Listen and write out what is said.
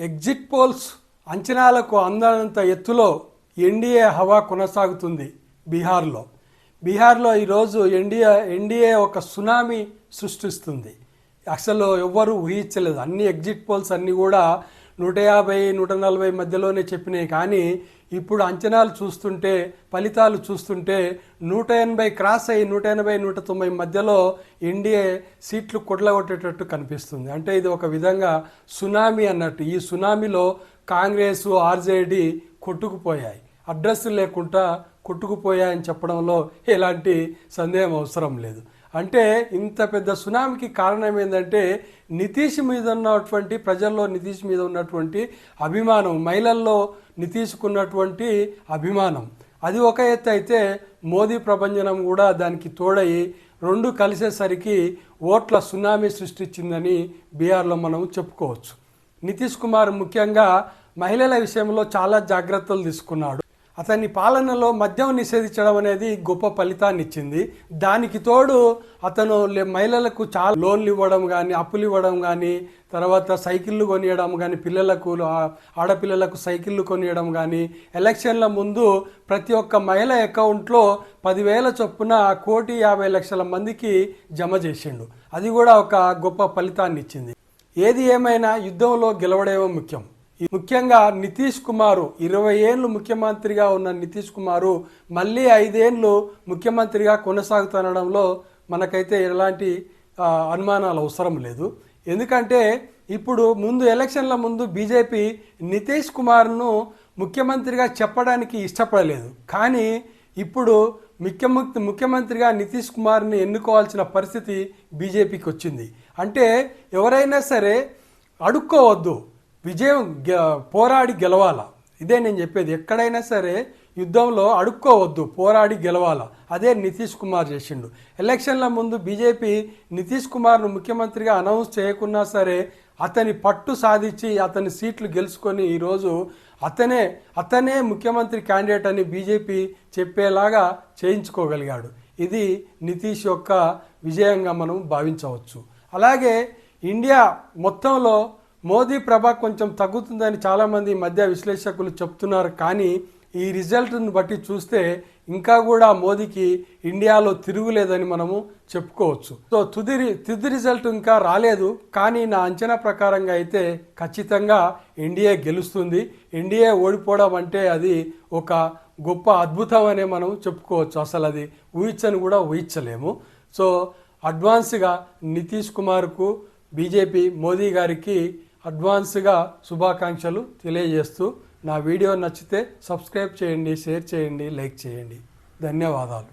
Exit polls అంచనాలకు అందనంత ఎత్తులో ఎన్డీఏ హవా కొనసాగుతుంది బీహార్లో. బీహార్లో ఈరోజు ఎన్డీఏ ఎన్డీఏ ఒక సునామీ సృష్టిస్తుంది. అసలు ఎవ్వరూ ఊహించలేదు. అన్ని ఎగ్జిట్ పోల్స్ అన్నీ కూడా నూట యాభై నూట నలభై మధ్యలోనే చెప్పినాయి కానీ ఇప్పుడు అంచనాలు చూస్తుంటే ఫలితాలు చూస్తుంటే నూట ఎనభై క్రాస్ అయ్యి నూట ఎనభై నూట తొంభై మధ్యలో ఎన్డీఏ సీట్లు కొట్లగొట్టేటట్టు కనిపిస్తుంది. అంటే ఇది ఒక విధంగా సునామీ అన్నట్టు. ఈ సునామీలో కాంగ్రెస్ ఆర్జేడీ కొట్టుకుపోయాయి. అడ్రస్ లేకుండా కొట్టుకుపోయాయని చెప్పడంలో ఎలాంటి సందేహం అవసరం లేదు. అంటే ఇంత పెద్ద సునామీకి కారణం ఏంటంటే నితీష్ మీద ఉన్నటువంటి ప్రజల్లో నితీష్ మీద ఉన్నటువంటి అభిమానం మహిళల్లో నితీష్కున్నటువంటి అభిమానం. అది ఒక ఎత్తు అయితే మోదీ ప్రభంజనం కూడా దానికి తోడయి రెండు కలిసేసరికి ఓట్ల సునామీ సృష్టించిందని బీహార్లో మనం చెప్పుకోవచ్చు. నితీష్ కుమార్ ముఖ్యంగా మహిళల విషయంలో చాలా జాగ్రత్తలు తీసుకున్నాడు. అతని పాలనలో మద్యం నిషేధించడం అనేది గొప్ప ఫలితాన్ని ఇచ్చింది దానికి తోడు అతను లే- మహిళలకు చాలా లోన్లు ఇవ్వడం కానీ అప్పులు ఇవ్వడం కానీ తర్వాత సైకిళ్ళు కొనియడం కానీ పిల్లలకు ఆడపిల్లలకు సైకిళ్ళు కొనియడం కానీ ఎలక్షన్ల ముందు ప్రతి ఒక్క మహిళ అకౌంట్లో పదివేల చొప్పున కోటి యాభై లక్షల మందికి జమ చేసిండు. అది కూడా ఒక గొప్ప ఫలితాన్ని ఇచ్చింది ఏది ఏమైనా యుద్ధంలో గెలవడమే ముఖ్యం. ముఖ్యంగా నితీష్ కుమారు ఇరవై ఏళ్ళు ముఖ్యమంత్రిగా ఉన్న నితీష్ కుమారు మళ్ళీ ఐదేళ్ళు ముఖ్యమంత్రిగా కొనసాగుతుండడంలో మనకైతే ఎలాంటి అనుమానాలు అవసరం లేదు. ఎందుకంటే ఇప్పుడు ముందు ఎలక్షన్ల ముందు బీజేపీ నితీష్ కుమార్ను ముఖ్యమంత్రిగా చెప్పడానికి ఇష్టపడలేదు. కానీ ఇప్పుడు ముఖ్యమంత్రి ముఖ్యమంత్రిగా నితీష్ కుమార్ని ఎన్నుకోవాల్సిన పరిస్థితి బీజేపీకి వచ్చింది. అంటే ఎవరైనా సరే అడుక్కోవద్దు. విజయం గె- పోరాడి గెలవాల? ఇదే నేను చెప్పేది. ఎక్కడైనా సరే యుద్ధంలో అడుక్కోవద్దు పోరాడి గెలవాల? అదే నితీష్ కుమార్ చేసిండు. ఎలక్షన్ల ముందు బీజేపీ నితీష్ కుమార్ను ముఖ్యమంత్రిగా అనౌన్స్ చేయకున్నా సరే అతని పట్టు సాధించి అతని సీట్లు గెలుచుకొని ఈరోజు అతనే అతనే ముఖ్యమంత్రి క్యాండిడేట్ అని బీజేపీ చెప్పేలాగా చేయించుకోగలిగాడు. ఇది నితీష్ యొక్క విజయంగా మనం భావించవచ్చు. అలాగే ఇండియా మొత్తంలో మోదీ ప్రభ కొంచెం తగ్గుతుందని చాలామంది ఈ మధ్య విశ్లేషకులు చెప్తున్నారు. కానీ ఈ రిజల్ట్ను బట్టి చూస్తే ఇంకా కూడా మోదీకి ఇండియాలో తిరుగులేదని మనము చెప్పుకోవచ్చు. సో తుది తుది రిజల్ట్ ఇంకా రాలేదు. కానీ నా అంచనా ప్రకారంగా అయితే ఖచ్చితంగా ఎన్డీఏ గెలుస్తుంది. ఎన్డీఏ ఓడిపోవడం అంటే అది ఒక గొప్ప అద్భుతం అనే మనం చెప్పుకోవచ్చు. అసలు అది ఊహించని కూడా ఊహించలేము. సో అడ్వాన్స్గా నితీష్ కుమార్కు బీజేపీ మోదీ గారికి అడ్వాన్స్గా శుభాకాంక్షలు తెలియజేస్తూ నా వీడియో నచ్చితే సబ్స్క్రైబ్ చేయండి షేర్ చేయండి లైక్ చేయండి. ధన్యవాదాలు.